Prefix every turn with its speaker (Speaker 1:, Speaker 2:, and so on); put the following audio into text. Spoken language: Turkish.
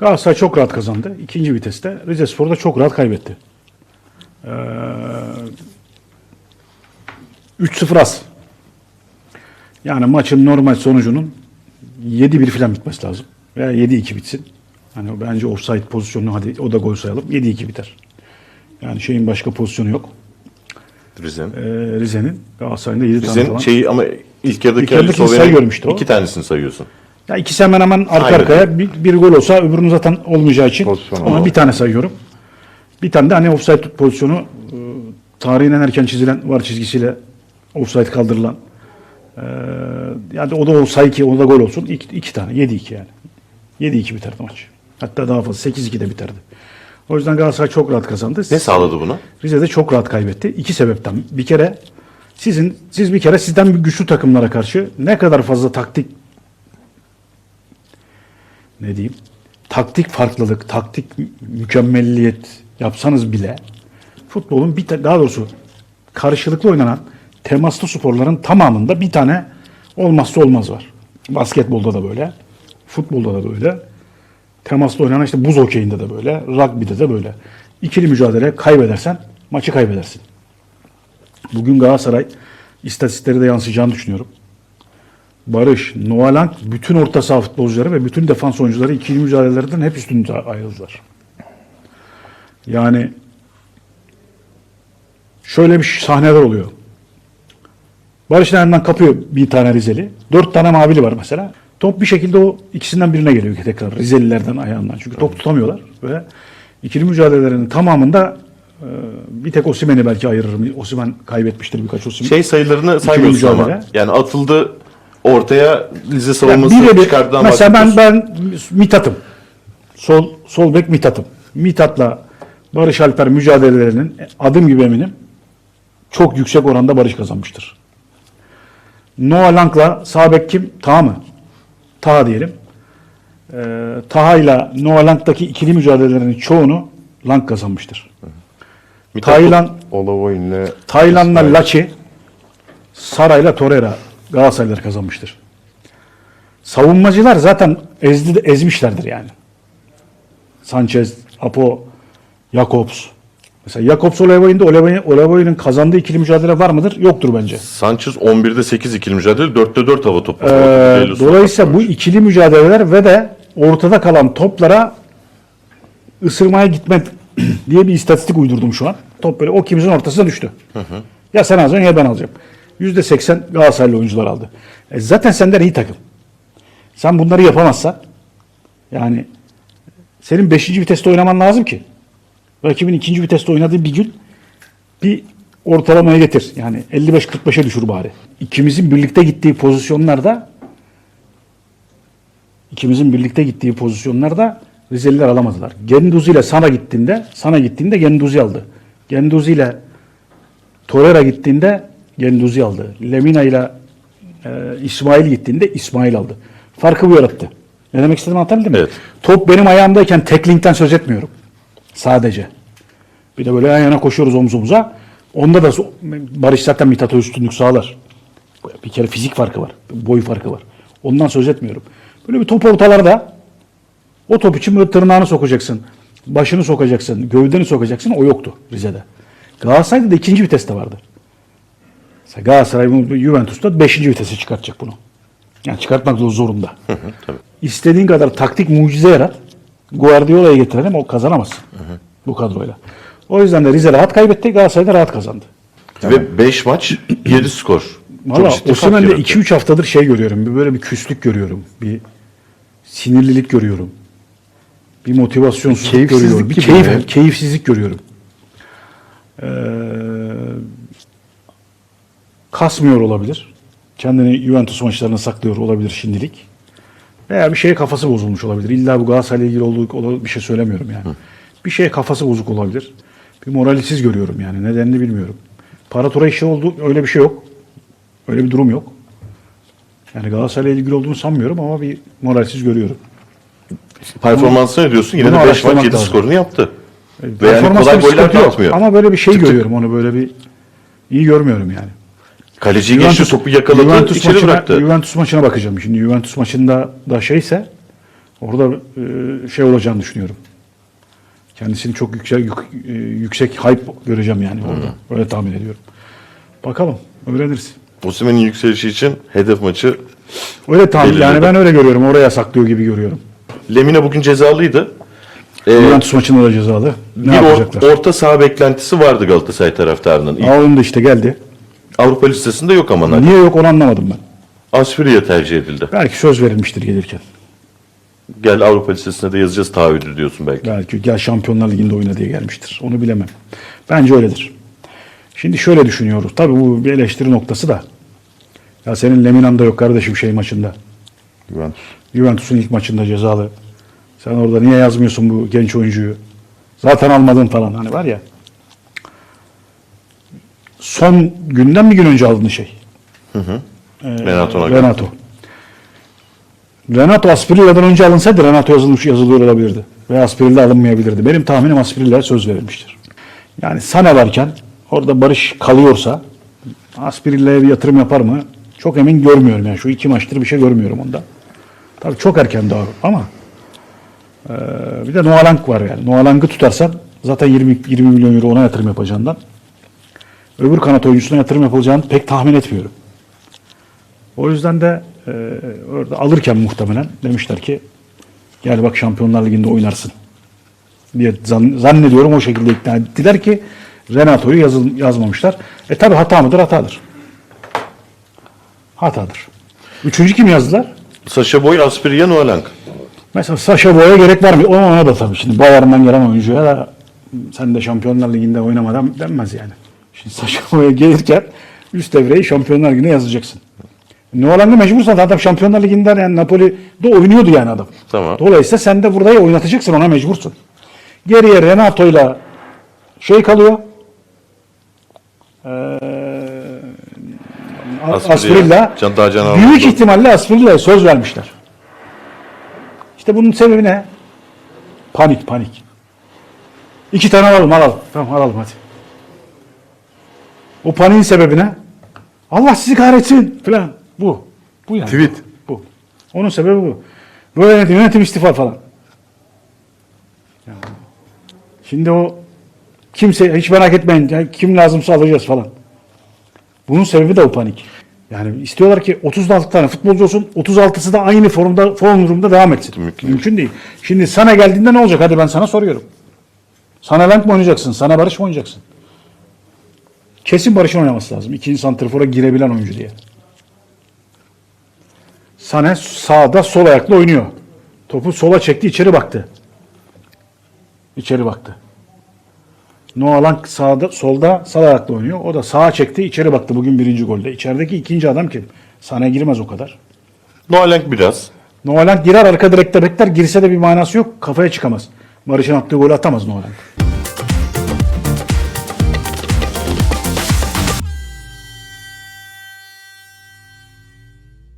Speaker 1: Galatasaray çok rahat kazandı. İkinci viteste. Rize Spor da çok rahat kaybetti. Ee, 3-0 az. Yani maçın normal sonucunun 7-1 falan bitmesi lazım. Veya 7-2 bitsin. Hani bence offside pozisyonunu hadi o da gol sayalım. 7-2 biter. Yani şeyin başka pozisyonu yok.
Speaker 2: Rize'nin.
Speaker 1: Ee, Rize'nin Galatasaray'ın da 7 tane
Speaker 2: Rize'nin
Speaker 1: falan.
Speaker 2: şeyi ama ilk yarıdaki
Speaker 1: İlk yarıdaki sayıyorum işte o.
Speaker 2: iki tanesini sayıyorsun.
Speaker 1: Ya ikisi hemen hemen arka
Speaker 2: Aynen.
Speaker 1: arkaya bir, bir gol olsa öbürünün zaten olmayacağı için
Speaker 3: Pozisyon
Speaker 1: ona bir tane sayıyorum. Bir tane de hani offside pozisyonu e, tarihin en erken çizilen var çizgisiyle offside kaldırılan. E, yani o da olsaydı ki o da gol olsun. İki, iki tane. 7-2 yani. 7-2 biterdi maç. Hatta daha fazla. 8-2 de biterdi. O yüzden Galatasaray çok rahat kazandı.
Speaker 2: Ne sağladı bunu?
Speaker 1: Rize de çok rahat kaybetti. İki sebepten. Bir kere sizin siz bir kere sizden bir güçlü takımlara karşı ne kadar fazla taktik ne diyeyim? Taktik farklılık, taktik mü- mükemmelliyet yapsanız bile futbolun bir daha doğrusu karşılıklı oynanan temaslı sporların tamamında bir tane olmazsa olmaz var. Basketbolda da böyle, futbolda da böyle. Temaslı oynanan işte buz okeyinde de böyle, rugby'de de böyle. İkili mücadele kaybedersen maçı kaybedersin. Bugün Galatasaray istatistikleri de yansıyacağını düşünüyorum. Barış, Noalank, bütün orta saha futbolcuları ve bütün defans oyuncuları ikili mücadelelerden hep üstünde ayrıldılar. Yani şöyle bir sahneler oluyor. Barış yanından kapıyor bir tane Rizeli. Dört tane mavili var mesela. Top bir şekilde o ikisinden birine geliyor tekrar Rizelilerden ayağından. Çünkü top tutamıyorlar ve ikili mücadelelerinin tamamında e, bir tek Osimhen'i belki ayırırım. Osimhen kaybetmiştir birkaç Osimhen.
Speaker 2: Şey sayılarını saymıyorsun ama. Yani atıldı ortaya Rize
Speaker 1: Yani
Speaker 2: savunması
Speaker 1: birebir-
Speaker 2: çıkardıdan
Speaker 1: mesela ben ben Mithat'ım. Sol sol bek Mithat'ım. Mithat'la Barış Alper mücadelelerinin adım gibi eminim çok yüksek oranda Barış kazanmıştır. Noah Lang'la sağ bek kim? Taha mı? Taha diyelim. Ee, Taha ile Noah Lang'daki ikili mücadelelerin çoğunu Lang kazanmıştır.
Speaker 2: Mithat-
Speaker 1: Taylan
Speaker 3: Olavoy'unla
Speaker 1: Taylan'la Laçi, Saray'la Torreira Galatasaraylılar kazanmıştır. Savunmacılar zaten ezdi, ezmişlerdir yani. Sanchez, Apo, Jakobs. Mesela Jakobs Olavoy'unda Olavoy'un Olavoy'un kazandığı ikili mücadele var mıdır? Yoktur bence.
Speaker 2: Sanchez 11'de 8 ikili mücadele, 4'te 4 hava topu.
Speaker 1: Ee, dolayısıyla bu ikili mücadeleler ve de ortada kalan toplara ısırmaya gitme diye bir istatistik uydurdum şu an. Top böyle o kimizin ortasına düştü. Ya sen alacaksın ya ben alacağım. %80 Galatasaraylı oyuncular aldı. E zaten senden iyi takım. Sen bunları yapamazsan yani senin 5. viteste oynaman lazım ki. Rakibin 2. viteste oynadığı bir gün bir ortalamaya getir. Yani 55-45'e düşür bari. İkimizin birlikte gittiği pozisyonlarda ikimizin birlikte gittiği pozisyonlarda Rizeliler alamadılar. Genduzi ile sana gittiğinde, sana gittiğinde Genduzi aldı. Genduzi ile Torreira gittiğinde Genduzi aldı. Lemina ile e, İsmail gittiğinde İsmail aldı. Farkı bu yarattı. Ne demek istediğimi anlatabildim mi?
Speaker 2: Evet.
Speaker 1: Top benim ayağımdayken teklinkten söz etmiyorum. Sadece. Bir de böyle yan yana koşuyoruz omuz omuza. Onda da Barış zaten Mithat'a üstünlük sağlar. Bir kere fizik farkı var. Boy farkı var. Ondan söz etmiyorum. Böyle bir top ortalarda o top için böyle tırnağını sokacaksın. Başını sokacaksın. Gövdeni sokacaksın. O yoktu Rize'de. Galatasaray'da da ikinci viteste vardı. Mesela Galatasaray Juventus'ta beşinci vitese çıkartacak bunu. Yani çıkartmak da zorunda.
Speaker 2: tabii.
Speaker 1: İstediğin kadar taktik mucize yarat. Guardiola'ya getirelim o kazanamazsın. Bu kadroyla. O yüzden de Rize rahat kaybetti. Galatasaray da rahat kazandı.
Speaker 2: Ve 5 maç 7 skor.
Speaker 1: Valla Osimhen'de
Speaker 2: yarattı.
Speaker 1: 2-3 haftadır şey görüyorum. Bir böyle bir küslük görüyorum. Bir sinirlilik görüyorum. Bir motivasyonsuzluk
Speaker 3: Keyifsizlik
Speaker 1: görüyorum. Bir keyif, keyifsizlik görüyorum. Ee, kasmıyor olabilir. Kendini Juventus maçlarına saklıyor olabilir şimdilik. Veya bir şeye kafası bozulmuş olabilir. İlla bu Galatasaray'la ilgili olduğu bir şey söylemiyorum yani. Bir şeye kafası bozuk olabilir. Bir moralsiz görüyorum yani. Nedenini bilmiyorum. Paratora işi oldu. Öyle bir şey yok. Öyle bir durum yok. Yani Galatasaray'la ilgili olduğunu sanmıyorum ama bir moralsiz görüyorum.
Speaker 2: Performansına ne diyorsun? Yine de 5 maç
Speaker 1: araştırmak
Speaker 2: 7
Speaker 1: lazım.
Speaker 2: skorunu yaptı. Ve yani kolay goller atmıyor.
Speaker 1: Ama böyle bir şey
Speaker 2: Tık tık.
Speaker 1: görüyorum onu böyle bir iyi görmüyorum yani.
Speaker 2: Kaleciyi geçti topu yakaladı
Speaker 1: Juventus
Speaker 2: içeri
Speaker 1: maçına,
Speaker 2: bıraktı.
Speaker 1: Juventus maçına bakacağım. Şimdi Juventus maçında da şeyse Orada e, şey olacağını düşünüyorum. Kendisini çok yüksek yük- e, yüksek hype göreceğim yani orada. Öyle tahmin ediyorum. Bakalım öğreniriz.
Speaker 2: Osimhen'in yükselişi için hedef maçı
Speaker 1: Öyle tahmin
Speaker 2: Belirledi.
Speaker 1: yani ben öyle görüyorum. Oraya saklıyor gibi görüyorum.
Speaker 2: Lemina bugün cezalıydı. Ee,
Speaker 1: Juventus maçında da cezalı. Ne
Speaker 2: bir
Speaker 1: yapacaklar?
Speaker 2: orta saha beklentisi vardı Galatasaray taraftarının.
Speaker 1: Aa, onun da işte geldi.
Speaker 2: Avrupa listesinde yok ama Nadim.
Speaker 1: Niye yok onu anlamadım ben.
Speaker 2: Asfiriye tercih edildi.
Speaker 1: Belki söz verilmiştir gelirken.
Speaker 2: Gel Avrupa listesine de yazacağız taahhüdü diyorsun belki.
Speaker 1: Belki gel Şampiyonlar Ligi'nde oyna diye gelmiştir. Onu bilemem. Bence öyledir. Şimdi şöyle düşünüyoruz. Tabii bu bir eleştiri noktası da. Ya senin Lemina'nda da yok kardeşim şey maçında.
Speaker 3: Juventus.
Speaker 1: Juventus'un ilk maçında cezalı. Sen orada niye yazmıyorsun bu genç oyuncuyu? Zaten almadın falan. Hani var ya. Son günden bir gün önce aldın şey.
Speaker 2: Renato Naga.
Speaker 1: Renato. Renato Asprilla'dan önce alınsaydı Renato yazılmış yazılıyor olabilirdi. Ve Asprilla alınmayabilirdi. Benim tahminim Asprilla'ya söz verilmiştir. Yani Sana varken orada Barış kalıyorsa Asprilla'ya bir yatırım yapar mı? Çok emin görmüyorum yani. Şu iki maçtır bir şey görmüyorum onda. Tabii çok erken daha ama eee, bir de Noalang var yani. Noalang'ı tutarsan zaten 20, 20 milyon euro ona yatırım yapacağından öbür kanat oyuncusuna yatırım yapılacağını pek tahmin etmiyorum. O yüzden de e, orada alırken muhtemelen demişler ki gel bak Şampiyonlar Ligi'nde oynarsın diye zan- zannediyorum o şekilde ikna ettiler ki Renato'yu yazıl, yazmamışlar. E tabi hata mıdır? Hatadır. Hatadır. Üçüncü kim yazdılar?
Speaker 2: Sasha Boy, Asprilla, Noelang.
Speaker 1: Mesela Sasha Boy'a gerek var mı? Ona, ona da tabii şimdi Bayern'den gelen oyuncuya da sen de Şampiyonlar Ligi'nde oynamadan denmez yani. Şimdi Sasha Boy'a gelirken üst devreyi Şampiyonlar Ligi'ne yazacaksın. Ne da mecbursan adam Şampiyonlar Ligi'nden yani Napoli'de oynuyordu yani adam.
Speaker 2: Tamam.
Speaker 1: Dolayısıyla sen de burada oynatacaksın ona mecbursun. Geriye Renato'yla şey kalıyor. Ee,
Speaker 2: Asprilla. Can- Can
Speaker 1: Büyük ihtimalle Asprilla'ya söz vermişler. İşte bunun sebebi ne? Panik, panik. İki tane alalım, alalım. Tamam alalım hadi. O paniğin sebebi ne? Allah sizi kahretsin falan. Bu. Bu yani.
Speaker 3: Tweet.
Speaker 1: Bu. Onun sebebi bu. Böyle yönetim, yönetim istifa falan. Ya. Şimdi o kimse hiç merak etmeyin ya kim lazımsa alacağız falan. Bunun sebebi de o panik. Yani istiyorlar ki 36 tane futbolcu olsun, 36'sı da aynı formda form durumda devam etsin.
Speaker 2: Mümkün
Speaker 1: Mümkün, değil. Şimdi sana geldiğinde ne olacak? Hadi ben sana soruyorum. Sana Lenk mi oynayacaksın? Sana Barış mı oynayacaksın? Kesin Barış'ın oynaması lazım. İkinci santrfora girebilen oyuncu diye. Sane sağda sol ayakla oynuyor. Topu sola çekti, içeri baktı. İçeri baktı. Noalan sağda, solda sağ ayakla oynuyor. O da sağa çekti, içeri baktı bugün birinci golde. İçerideki ikinci adam kim? Sane girmez o kadar.
Speaker 2: Noelang biraz.
Speaker 1: Noalan girer arka direkte bekler. Girse de bir manası yok. Kafaya çıkamaz. Barış'ın attığı golü atamaz Noalan.